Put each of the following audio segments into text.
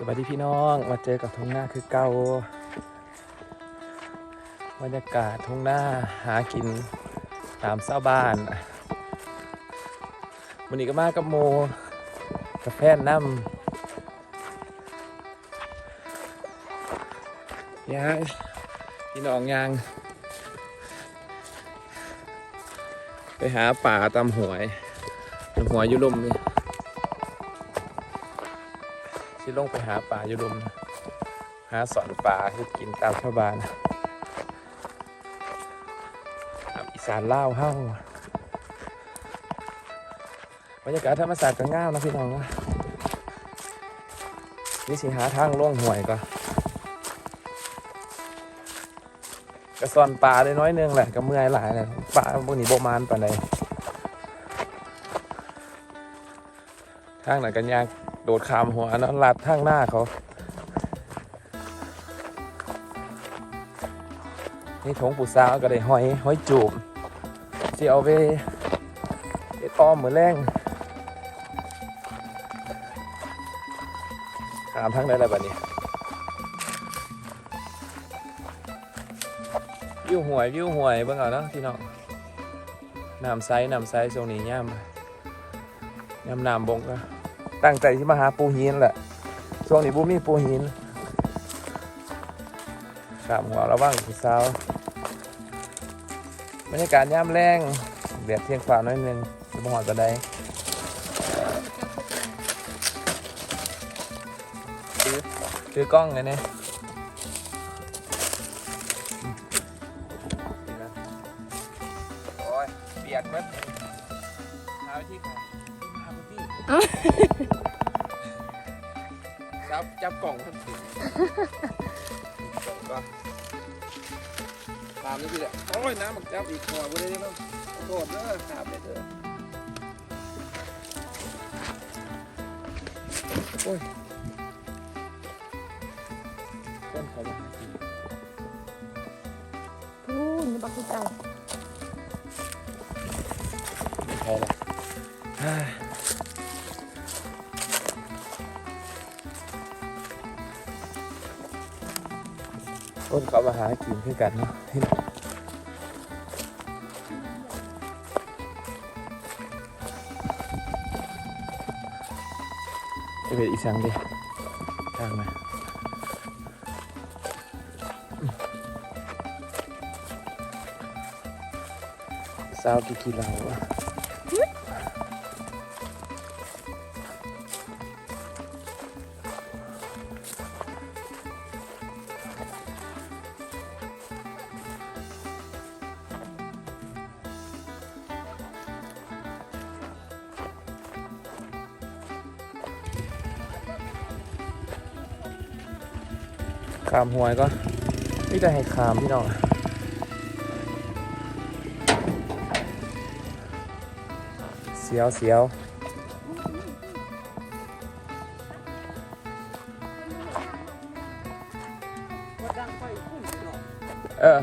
สวัสดีพี่น้องมาเจอกับทุ่งหน้าคือเก่าบรรยากาศทุ่งหน้าหากินตามเศร้าบ้านวันนี้ก็มากับโมกับแฟนน้ำยางพี่น้องยางไปหาป่าตามหวยตามหวยอยุลมนี่ ที่ลงไปหาปลาอยู่ลุมนหาสอนปลาคือกินตามชาวบ้านอีสานเล่าเฮ้าบรรยากาศธรรมศาสตร์ก็ง่ามนะพี่น้องนะนี่สิหาทางล่วงห่วยก็กระสอนปลาได้น้อยนึงแหละก็เมื่อยหลายเลยปลาพวกนี้โบมานปานใดทางไหนกันยาก โดดขามหัวนอะลัดทางหน้าเขานี่ถงปูซาวก็ได้หอยหอยจูบที่เอาไปเอ็ดอ้อมเหมือนแรงขามทางได้แล้วบัดนี้วิวหวยวิวหวยเบิ่งเอาเนาะพี่น้องน้ำใสน้ำใสตรงนี้ย่ำย่ำน้ำบงก็ ตั้งใจที่มาหาปูหินแหละช่วงนี้บูมีปูหินขามหัวระว่างผู้สาวบรรยากาศย่ำแรงเดียดเที่ยงฟ้าน้อยนึงจะมาหอดกระไดถือถือกล้องไงเนี่ยโอ้ยเปียกเบิดหาวิธีก่อนหาวิธี จับจับกล่องทันทีก็ตามนี่พี่แหละโอ้ยน้ำมันจับอีกหัวกูได้ไหมโทษเด้อถามเลยเด้อโอ้ยต้นเขามาหากินพูนบักกุใจไม่ใช่ละ เฮ้ยต้นเขามาหากินคือกันเนาะจะเป็นอีสังดิทางมาสาวกี่กิโลวะ ขามหวยก็นี่จะให้ขามพี่น้องเสียวเสียวเออ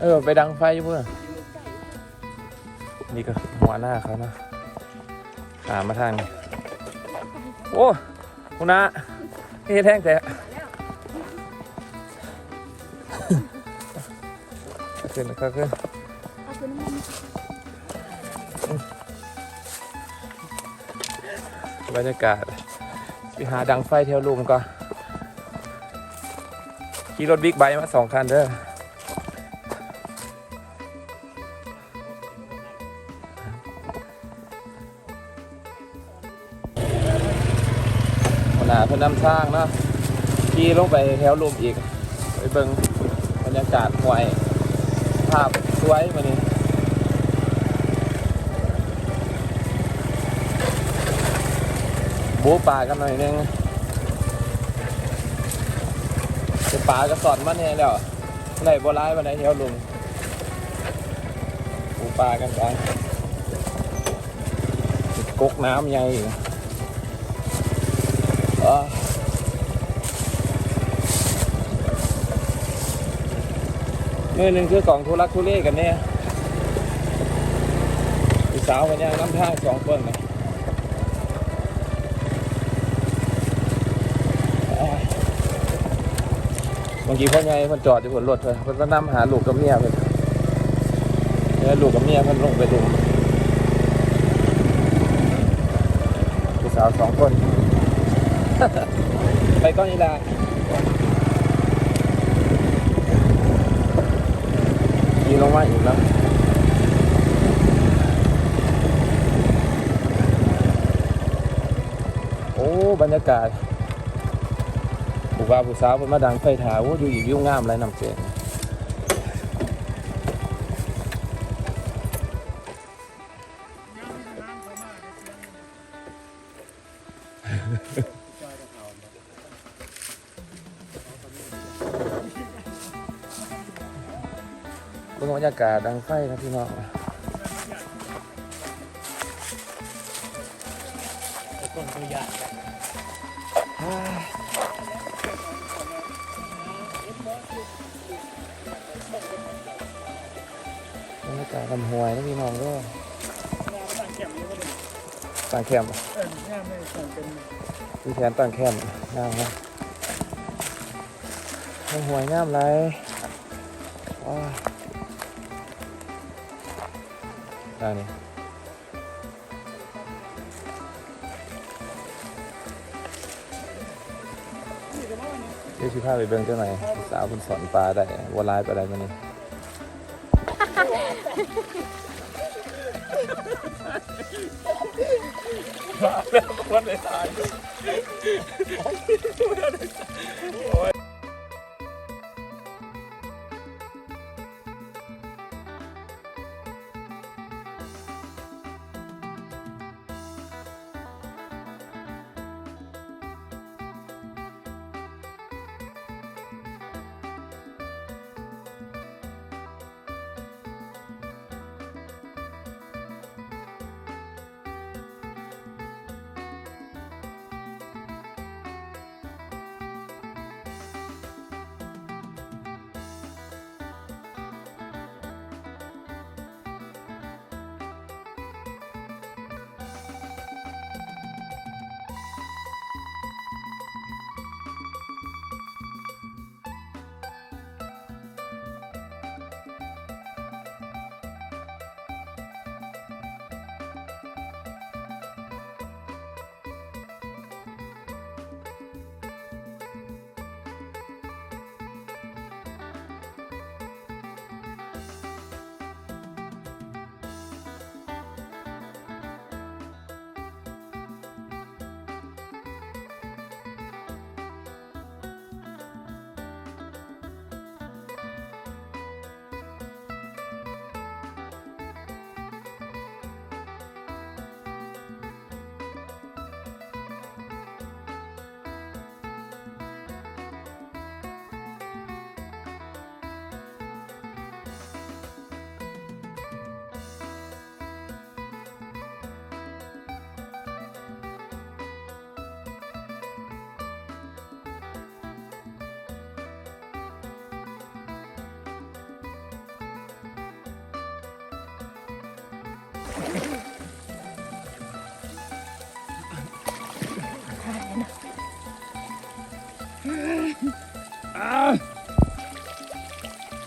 เออ ไปดังไฟอยู่เพื่อนนี่ก็หัวหน้าเขานะขามมาทางนี้โอ้คุณนะนี่แท่งแต่ ขึ้นขึ้นเอาคือน้ำมันบรรยากาศไปหาดังไฟแถวลุมก็ขี่รถบิ๊กไบค์มาสองคันเด้อหนาเพิ่นนำทางเนาะขี่ลงไปแถวลุมอีก ไปเบิงบรรยากาศห่วย ภาพสวยมานี่บูปลากันหน่อยนึงจะปลากระสอนมันเนี่ยแล้วไหนบัวร้ายวันไหนเที่ยวลุงบูปลากันไปกกน้ำใหญ่อีก มือหนึงคือกล่องทุลักทุเลกันเนี่ยสาวกันย่างน้ำท่าสองคนนะบางทีพ่อไงมันจอดอยู่บนรถเลยมันก็นั่งหาลูกกับเมียไปแล้วลูกกับเมียมันลงไปดูผู้สาวสองคน ไปก้อนอีลา ไหมาอีกแล้วโอ้บรรยากาศผู้ว่าผู้สาวเพิ่นมาดังไฟถาโอ้อยู่อีกวิวงามไรน้ำเจง เบิ่งบรรยากาศดังไฟครับพี่น้องต้นตัวใหญ่บรรยากาศลำหวยนะพี่น้องก็ตั้งแคมป์อยู่ก็เป็นตั้งแคมป์มีแผนตั้งแคมป์งามนะลำหวยงามไรว้า ได้นี่เดี๋ยวชิพาไปเบิ่งเจ้าหน่อยสาวคุณสอนปลาได้วัวลายไปได้มานี่มาแล้วันเลยตาย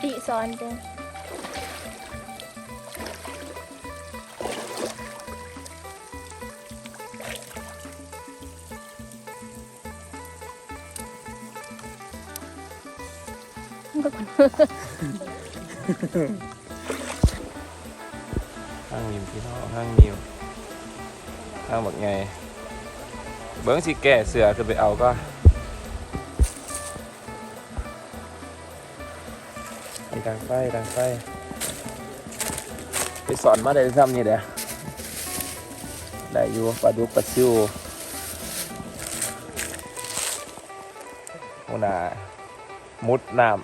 ติสอนเด้อมันก็คน ข้างมิวพี่น้องข้างมิวข้างแบบไง เบิ้งสิแก่เสือคือไปเอาก็ดังไฟดังไฟไปสอนมาได้ซ้ำนี่เด้อได้อยู่ปลาดุกปลาซิวโอนามุดน้ำ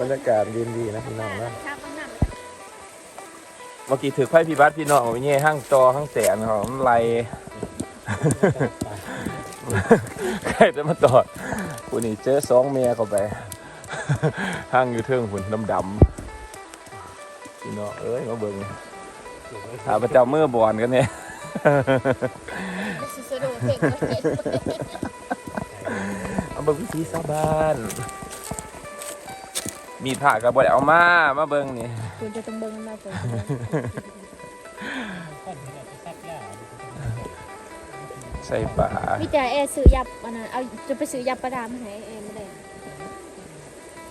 บรรยากาศดีดีๆนะพี่น้องนะชาปังน้ำเมื่อกี้ถือไพ่พิบัติพี่น้องไปเงี้ยห้างจอห้างแสนของไรใครจะมาตอดกูนี่เจอสองเมียเข้าไปห้างอยู่เทิงหุ่นดำดำๆพี่น้องเอ้ยมาเบิ่งหาประจำเมื่อบอนกันเนี่ยเสีสุสะดุเด็กมาเห็นเอาเบิ่งวิธีชาวบ้าน มีดผ่ากับ่ได้เอามามาเบิ่งนี่คุณจะต้องเบิ่งมาเปิดคนที่เราไปซักยาใส่ป่ามีแต่แอร์ซื้อยับอันนั้นเอาจะไปซื้อยับประดามมาให้แอร์ไม่ได้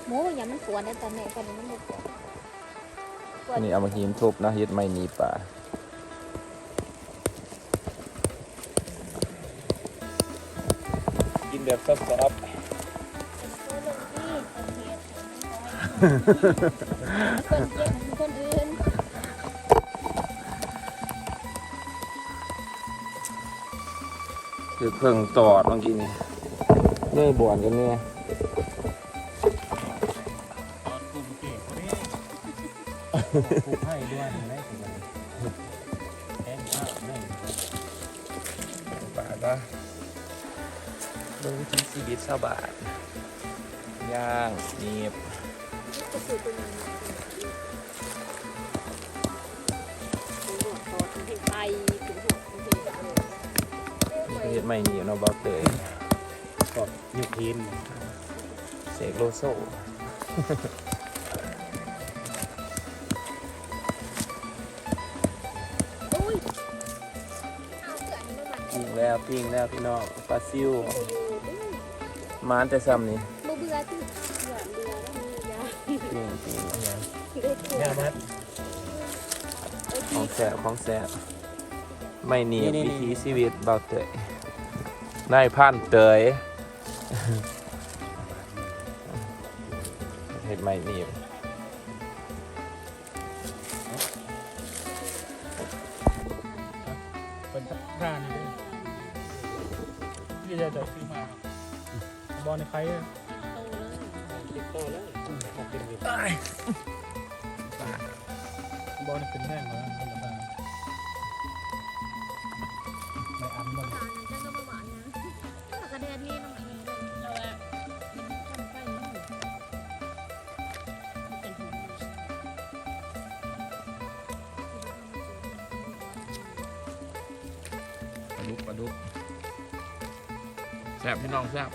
โม้อย่ามันปวดได้แต่แม่กันมันบ่ปวดปวดนี่เอามาหินทุบนะเฮ็ดไม่หนีป่ากินแบบซับซับ คนเจ็บคนอื่นคือเพิ่งตอดเมื่อกี้นี่นี่บวนกันเนี่ยตอนกูเก็บนี่กูให้ด้วยไม่ถึงเลยแทนข้าวไม่ป่าก็เบิ่งวิถีชีวิตชาวบ้านย่างหนีบ ก็ซื้อตัวนี้หัวคอถึงไตถึงหัวถึงหัวนี่ก็เฮ็ดไม่หนีบเนาะบ่เตยก็ยูทีนเสกโลโซอุ้ยเอาเสือนี่มาปิ้งแล้วปิ้งแล้วพี่น้องปลาซิวมานแต่ซ้ำนี่บ่เบื่อที่ ยาปิ้งปิ้งเด็ดหัวยามัดของแสบของแสบไม่หนีบนี่วินี่ถีชีวิตเบาเตยนายพันเตยเฮ็ดไม่หนีบเป็นท่านี่ด้วยที่จะจะซื้อมาบอลในใครติดโตแล้วเป็นอยู่ บอลเป็นแม่งแล้วมันจะไม่อันมันกระเด็นนี่น้องเองเลปลาดุกปลาดุกแสบพี่น้องแสบ